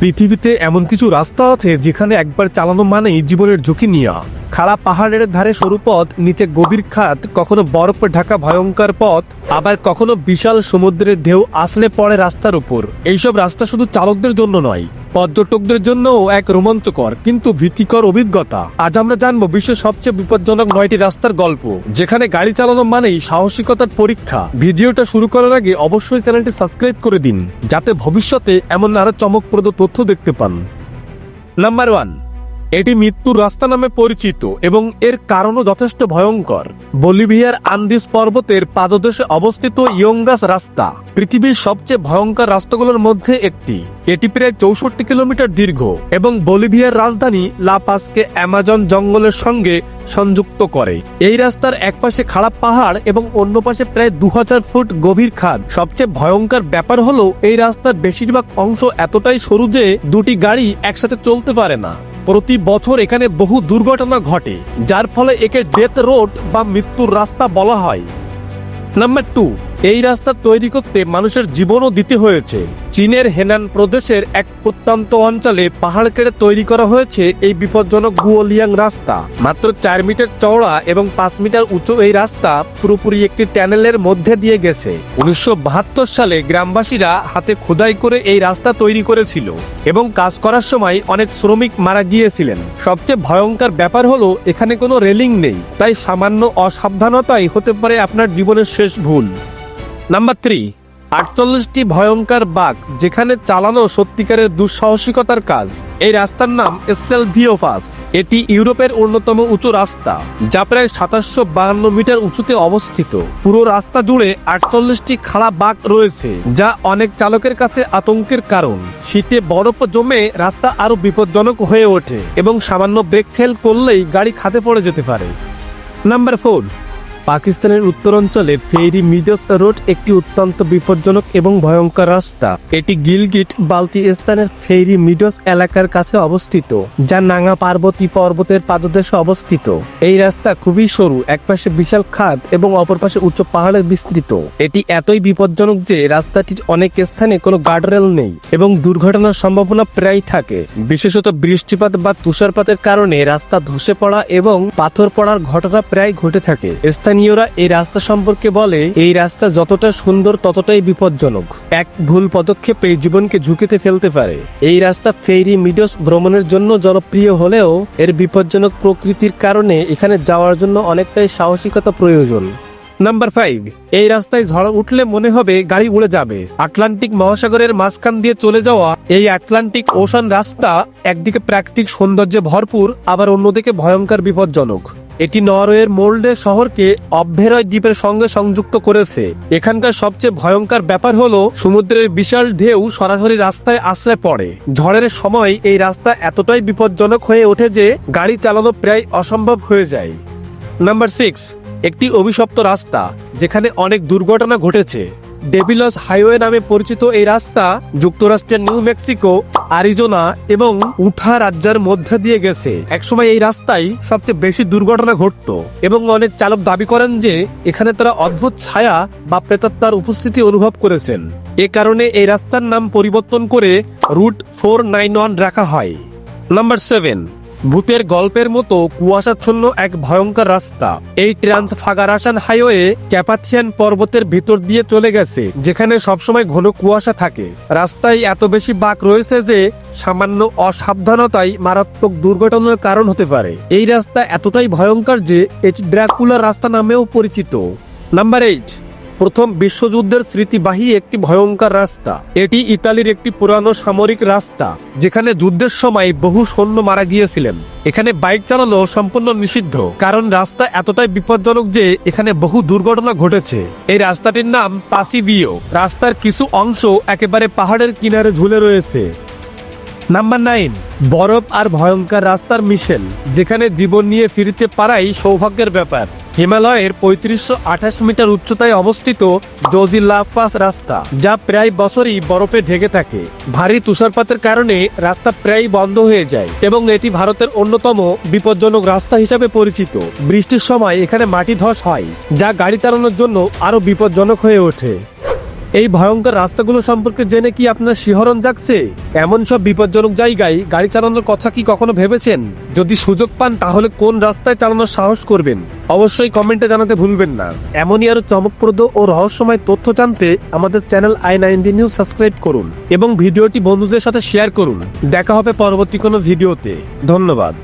পৃথিবীতে এমন কিছু রাস্তা আছে যেখানে একবার চালানো মানেই জীবনের ঝুঁকি নিয়া খাড়া পাহাড়ের ধারে সরু পথ, নিচে গভীর খাত, কখনো বরফ ঢাকা ভয়ঙ্কর পথ, আবার কখনো বিশাল সমুদ্রের ঢেউ আসলে পড়ে রাস্তার উপর। এইসব রাস্তা শুধু চালকদের জন্য নয়, পর্যটকদের জন্যও এক রোমাঞ্চকর কিন্তু ভীতিকর অভিজ্ঞতা। আজ আমরা জানব বিশ্বের সবচেয়ে বিপজ্জনক নয়টি রাস্তার গল্প, যেখানে গাড়ি চালানো মানেই সাহসিকতার পরীক্ষা। ভিডিওটা শুরু করার আগে অবশ্যই চ্যানেলটি সাবস্ক্রাইব করে দিন, যাতে ভবিষ্যতে এমন আরও চমকপ্রদ তথ্য দেখতে পান। নাম্বার ওয়ান এটি মৃত্যুর রাস্তা নামে পরিচিত এবং এর কারণও যথেষ্ট ভয়ঙ্কর। বলিভিয়ার আন্দিস পর্বতের পাদদেশে অবস্থিত ইয়ঙ্গাস রাস্তা পৃথিবীর সবচেয়ে ভয়ঙ্কর রাস্তাগুলোর মধ্যে একটি। এটি প্রায় চৌষট্টি কিলোমিটার দীর্ঘ এবং বলিভিয়ার রাজধানী লাপাসকে অ্যামাজন জঙ্গলের সঙ্গে সংযুক্ত করে। এই রাস্তার একপাশে খারাপ পাহাড় এবং অন্য পাশে প্রায় দু হাজার ফুট গভীর খাদ। সবচেয়ে ভয়ঙ্কর ব্যাপার হলো, এই রাস্তার বেশিরভাগ অংশ এতটাই সরু যে দুটি গাড়ি একসাথে চলতে পারে না। প্রতি বছর এখানে বহু দুর্ঘটনা ঘটে, যার ফলে একে ডেথ রোড বা মৃত্যুর রাস্তা বলা হয়। নাম্বার টু এই রাস্তা তৈরি করতে মানুষের জীবনও দিতে হয়েছে। চীনের হেনান প্রদেশের এক প্রত্যন্ত অঞ্চলে পাহাড় কেটে তৈরি করা হয়েছে এই বিপজ্জনক গুয়ালিয়াং রাস্তা। মাত্র চার মিটার চওড়া এবং পাঁচ মিটার উঁচু এই রাস্তা পুরোপুরি একটি ট্যানেলের মধ্যে দিয়ে গেছে। উনিশশো বাহাত্তর সালে গ্রামবাসীরা হাতে খোদাই করে এই রাস্তা তৈরি করেছিল এবং কাজ করার সময় অনেক শ্রমিক মারা গিয়েছিলেন। সবচেয়ে ভয়ঙ্কর ব্যাপার হলো, এখানে কোনো রেলিং নেই। তাই সামান্য অসাবধানতাই হতে পারে আপনার জীবনের শেষ ভুল। নাম্বার থ্রি আটচল্লিশটি ভয়ঙ্কর বাঘ যেখানে চালানো সত্যিকারের দুঃসাহসিকতার কাজ। এই রাস্তার নাম স্টেল ভিওপাস এটি ইউরোপের অন্যতম উঁচু রাস্তা, যা প্রায় সাতাশশো বাহান্ন মিটার উঁচুতে অবস্থিত। পুরো রাস্তা জুড়ে আটচল্লিশটি খাড়া বাঘ রয়েছে, যা অনেক চালকের কাছে আতঙ্কের কারণ। শীতে বরফ জমে রাস্তা আরও বিপজ্জনক হয়ে ওঠে এবং সামান্য ব্রেক ফেল করলেই গাড়ি খাতে পড়ে যেতে পারে। নাম্বার ফোর পাকিস্তানের উত্তরাঞ্চলে ফেরি মিডস রোড একটি অত্যন্ত বিপজ্জনক এবং ভয়ঙ্কর রাস্তা। এটি গিলগিট বালতি বালতিস্তানের ফেরি মিডস এলাকার কাছে অবস্থিত, যা নাঙ্গা পার্বতী পর্বতের পাদদেশে অবস্থিত। এই রাস্তা খুবই সরু, একপাশে বিশাল খাদ এবং অপর পাশে উচ্চ পাহাড়ের বিস্তৃত। এটি এতই বিপজ্জনক যে রাস্তাটির অনেক স্থানে কোনো গার্ডরেল নেই এবং দুর্ঘটনার সম্ভাবনা প্রায় থাকে। বিশেষত বৃষ্টিপাত বা তুষারপাতের কারণে রাস্তা ধসে পড়া এবং পাথর পড়ার ঘটনা প্রায় ঘটে থাকে। স্থানীয়রা এই রাস্তা সম্পর্কে বলে, এই রাস্তা যতটা সুন্দর ততটাই বিপজ্জনক। এক ভুল পদক্ষেপে জীবনকে ঝুঁকিতে ফেলতে পারে। এই রাস্তা ফেরি মিডস ভ্রমণের জন্য জনপ্রিয় হলেও এর বিপজ্জনক প্রকৃতির কারণে এখানে যাওয়ার জন্য অনেকটাই সাহসিকতা প্রয়োজন। নাম্বার ফাইভ, এই রাস্তায় ঝড় উঠলে মনে হবে গাড়ি উড়ে যাবে। আটলান্টিক মহাসাগরের মাঝখান দিয়ে চলে যাওয়া এই আটলান্টিক ওশান রাস্তা একদিকে প্রাকৃতিক সৌন্দর্যে ভরপুর, আবার অন্যদিকে ভয়ঙ্কর বিপজ্জনক। এটি নরওয়ের মোল্ডে শহরকে অভ্যেরয় দ্বীপের সঙ্গে সংযুক্ত করেছে। এখানকার সবচেয়ে ভয়ঙ্কর ব্যাপার হলো, সমুদ্রের বিশাল ঢেউ সরাসরি রাস্তায় আশ্রয় পড়ে। ঝড়ের সময় এই রাস্তা এতটাই বিপজ্জনক হয়ে ওঠে যে গাড়ি চালানো প্রায় অসম্ভব হয়ে যায়। নাম্বার সিক্স, একটি অভিশপ্ত রাস্তা, যেখানে অনেক দুর্ঘটনা ঘটেছে। ডেভিলস হাইওয়ে নামে পরিচিত এই রাস্তা যুক্তরাষ্ট্রের নিউ মেক্সিকো, আরিজোনা এবং উঠা রাজ্যের মধ্যে দিয়ে গেছে। একসময় এই রাস্তায় সবচেয়ে বেশি দুর্ঘটনা ঘটতো এবং অনেক চালক দাবি করেন যে এখানে তারা অদ্ভুত ছায়া বা প্রেতাত্মার উপস্থিতি অনুভব করেছেন। এ কারণে এই রাস্তার নাম পরিবর্তন করে রুট ফোর নাইন ওয়ান রাখা হয়। নাম্বার সেভেন ভূতের গল্পের মতো কুয়াশাচ্ছন্ন এক ভয়ঙ্কর রাস্তা। এই ট্রান্স ফাগারাসান হাইওয়ে ক্যাপাথিয়ান পর্বতের ভিতর দিয়ে চলে গেছে, যেখানে সবসময় ঘন কুয়াশা থাকে। রাস্তায় এত বেশি বাঁক রয়েছে যে সামান্য অসাবধানতাই মারাত্মক দুর্ঘটনার কারণ হতে পারে। এই রাস্তা এতটাই ভয়ঙ্কর যে এটি ড্রাকুলার রাস্তা নামেও পরিচিত। Number eight. প্রথম বিশ্বযুদ্ধের স্মৃতিবাহী একটি ভয়ঙ্কর রাস্তা। এটি ইতালির একটি পুরানো সামরিক রাস্তা, যেখানে যুদ্ধের সময় বহু সৈন্য মারা গিয়েছিলেন। এখানে বাইক চালানো সম্পূর্ণ নিষিদ্ধ, কারণ রাস্তা এতটাই বিপজ্জনক যে এখানে বহু দুর্ঘটনা ঘটেছে। এই রাস্তাটির নাম পাসিভিও রাস্তার কিছু অংশ একেবারে পাহাড়ের কিনারে ঝুলে রয়েছে। নাম্বার নাইন, বরফ আর ভয়ঙ্কর রাস্তার মিশেল, যেখানে জীবন নিয়ে ফিরতে পারাই সৌভাগ্যের ব্যাপার। হিমালয়ের পঁয়ত্রিশশো আঠাশ মিটার উচ্চতায় অবস্থিত জোজি লাফাস রাস্তা, যা প্রায় বছরই বরফে ঢেকে থাকে। ভারী তুষারপাতের কারণে রাস্তা প্রায় বন্ধ হয়ে যায় এবং এটি ভারতের অন্যতম বিপজ্জনক রাস্তা হিসাবে পরিচিত। বৃষ্টির সময় এখানে মাটি ধস হয়, যা গাড়ি চালানোর জন্য আরও বিপজ্জনক হয়ে ওঠে। এই ভয়ঙ্কর রাস্তাগুলো সম্পর্কে জেনে কি আপনার শিহরণ জাগছে? এমন সব বিপজ্জনক জায়গায় গাড়ি চালানোর কথা কি কখনো ভেবেছেন? যদি সুযোগ পান, তাহলে কোন রাস্তায় চালানোর সাহস করবেন? অবশ্যই কমেন্টে জানাতে ভুলবেন না। এমনই আরও চমকপ্রদ ও রহস্যময় তথ্য জানতে আমাদের channel I nine news subscribe করুন এবং ভিডিওটি বন্ধুদের সাথে শেয়ার করুন। দেখা হবে পরবর্তী কোনো ভিডিওতে। ধন্যবাদ।